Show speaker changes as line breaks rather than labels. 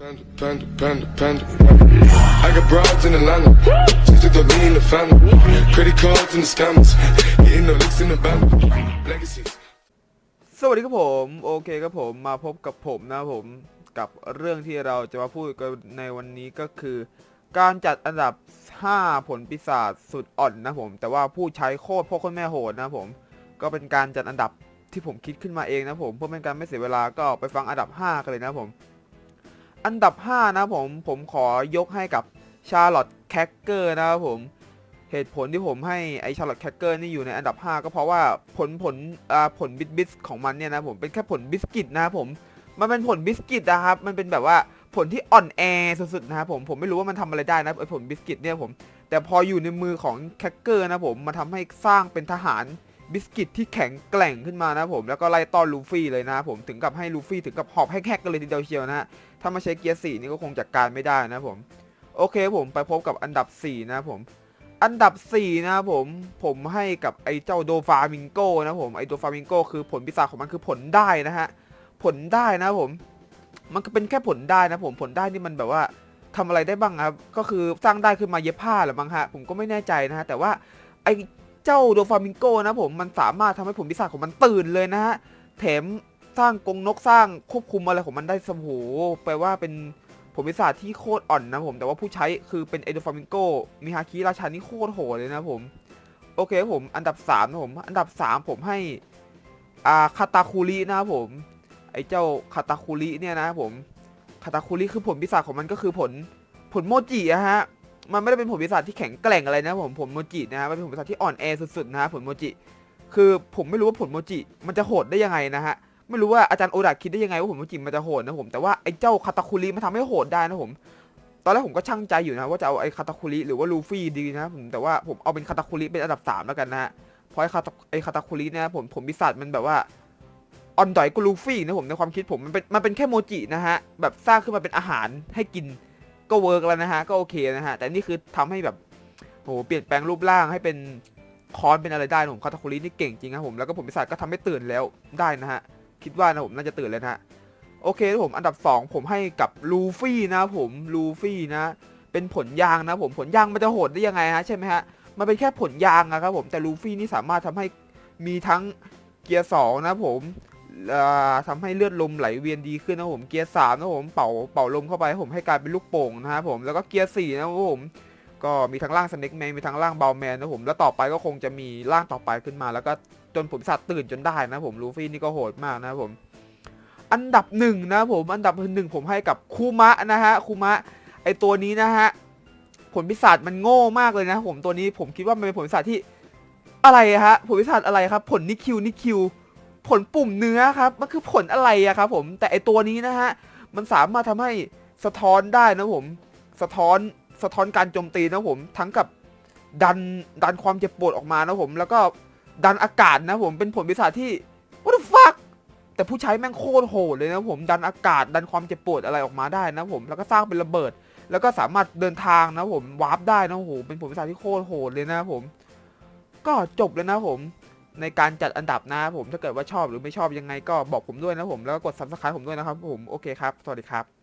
Panda, panda, panda, panda. I got broads in Atlanta. Just took the lean in the family. Credit cards and the scammers. Hitting the licks in the band. Legacies.
สวัสดีครับผม โอเคครับผมมาพบกับผมนะครับผมกับเรื่องที่เราจะมาพูดกันในวันนี้ก็คือ การจัดอันดับ 5 ผลปีศาจสุดอ่อนนะผม แต่ว่าผู้ใช้โคตรพ่อโคนแม่โหดนะผม ก็เป็นการจัดอันดับที่ผมคิดขึ้นมาเองนะผมเพื่อเป็นการไม่เสียเวลาก็ไปฟังอันดับ 5 กันเลยนะผม อันดับ 5 นะผมผมขอยกให้กับชาร์ลอตแคคเกอร์นะครับผมเหตุผลที่ผมให้ไอชาร์ลอตแคคเกอร์นี่อยู่ในอันดับ 5 ก็เพราะว่าผลผลอ่าผลบิสบิสของมันเนี่ยนะผมเป็นแค่ผลบิสกิตนะครับผมมันเป็นผลบิสกิตนะครับมันเป็นแบบว่าผลที่อ่อนแอสุดๆนะครับผมผมไม่รู้ว่ามันทำอะไรได้นะไอผลบิสกิตเนี่ยผมแต่พออยู่ในมือของแคคเกอร์นะผมมาทำให้สร้างเป็นทหาร บิสกิตที่แข็งแกร่งขึ้นมานะผมแล้วก็ไล่ต้อนลูฟี่เลยนะผมถึงกับให้ลูฟี่ถึงกับหอบให้แฮกกันเลยทีเดียวเชียวนะฮะถ้ามาใช้เกียร์สี่นี่ก็คงจัดการไม่ได้นะผมโอเคผมไปพบกับอันดับ 4 นะผมอันดับ 4 นะผมผมให้กับไอ้เจ้าโดฟามิงโกนะผมไอ้โดฟามิงโกคือผลพิศาจของมันคือผลได้นะฮะผลได้นะผมมันก็เป็นแค่ผลได้นะผมผลได้นี่มันแบบว่าทำอะไรได้บ้างครับก็คือสร้างได้ขึ้นมาเย็บผ้าหรือมั้งฮะผมก็ไม่แน่ใจนะฮะแต่ว่าไอ้ เจ้าโดฟามิงโกนะผมมันสามารถทำให้ผลพิศาจของมันตื่นเลยนะฮะแถมสร้างกรงนกสร้างควบคุมอะไรของมันได้สมโหแปลว่าเป็นผลพิศาจที่โคตรอ่อนนะผมแต่ว่าผู้ใช้คือเป็นเอโดฟามิงโกมิฮาคิราชานี่โคตรโหดเลยนะผมโอเคผมอันดับ3นะผมอันดับ 3 ผมให้อาคาตาคุรินะครับผม ไอ้เจ้าคาตาคุริเนี่ยนะผมคาตาคุริคือผลพิศาจของมันก็คือผลผลโมจิอะฮะ มันไม่ได้เป็นผลพิศาจที่แข็งแกร่งอะไรนะผมผลโมจินะฮะมันเป็นผลพิศาจที่อ่อนแอสุดๆนะฮะผลโมจิ คือผมไม่รู้ว่าผลโมจิมันจะโหดได้ยังไงนะฮะไม่รู้ว่าอาจารย์โอดะคิดได้ยังไงว่าผลโมจิมันจะโหดนะผมแต่ว่าไอ้เจ้าคาตาคุริมันทำให้โหดได้นะผมตอนแรกผมก็ช่างใจอยู่นะว่าจะเอาไอ้คาตาคุริหรือว่าลูฟี่ดีนะผมแต่ว่าผมเอาเป็นคาตาคุริเป็นอันดับสามแล้วกันนะฮะเพราะไอ้คาตาไอ้คาตาคุริเนี่ยผมผมพิศาจมันแบบว่าอ่อนดอยกว่าลูฟี่นะผมในความคิดผมมันเป็นมันเป็นแค่โมจินะฮะแบบสร้างขึ้นมาเป็นอาหารให้กิน ก็เวิร์กแล้วนะฮะก็โอเคนะฮะแต่นี่คือทำให้แบบโหเปลี่ยนแปลงรูปร่างให้เป็นคอนเป็นอะไรได้นะผมคาตาคุรินี่เก่งจริงนะผมแล้วก็ผมพิศาจก็ทำให้ตื่นแล้วได้นะฮะคิดว่านะผมน่าจะตื่นแล้วนะฮะโอเคนะผมอันดับสองผมให้กับลูฟี่นะผมลูฟี่นะ เป็นผลยางนะผมผลยางมันจะโหดได้ยังไงฮะใช่ไหมฮะมันเป็นแค่ผลยางอะครับผมแต่ลูฟี่นี่สามารถทำให้มีทั้งเกียร์สองนะผม อ่าทำให้เลือดลมไหลเวียนดีขึ้นนะผมเกียร์สามนะผมเป่าเป่าลมเข้าไปให้ผมให้กลายเป็นลูกโป่งนะครับผมแล้วก็เกียร์สี่นะครับผมก็มีทั้งร่างสเน็กแมนมีทั้งร่างเบลแมนนะผมแล้วต่อไปก็คงจะมีร่างต่อไปขึ้นมา แล้วก็จนผมสัตว์ตื่นจนได้นะผมลูฟี่นี่ก็โหดมากนะผมอันดับหนึ่งนะผมอันดับหนึ่งผมให้กับคูมะนะฮะคูมะไอตัวนี้นะฮะผลพิศาจมันโง่มากเลยนะผมตัวนี้ผมคิดว่ามันเป็นผลพิศาจที่อะไรฮะผลพิศาจอะไรครับ ผลนิคิวนิคิว ผลปุ่มเนื้อครับ มันคือผลอะไรอะครับผมแต่ไอตัวนี้นะฮะมันสามารถทำให้สะท้อนได้นะผม สะท้อนสะท้อนการโจมตีนะผม ทั้งกับดันดันความเจ็บปวดออกมานะผม แล้วก็ดันอากาศนะผมเป็นผลพิศาจที่ what the fuck แต่ผู้ใช้แม่งโคตรโหดเลยนะผม ดันอากาศดันความเจ็บปวดอะไรออกมาได้นะผม แล้วก็สร้างเป็นระเบิด แล้วก็สามารถเดินทางนะผมวาร์ปได้นะโหเป็นผลพิศาจที่โคตรโหดเลยนะผม ก็จบเลยนะผม ในการจัดอันดับนะผมถ้าเกิดว่าชอบหรือไม่ชอบยังไงก็บอกผมด้วยนะผมแล้วก็กด subscribe ผมด้วยนะครับผมโอเคครับสวัสดีครับ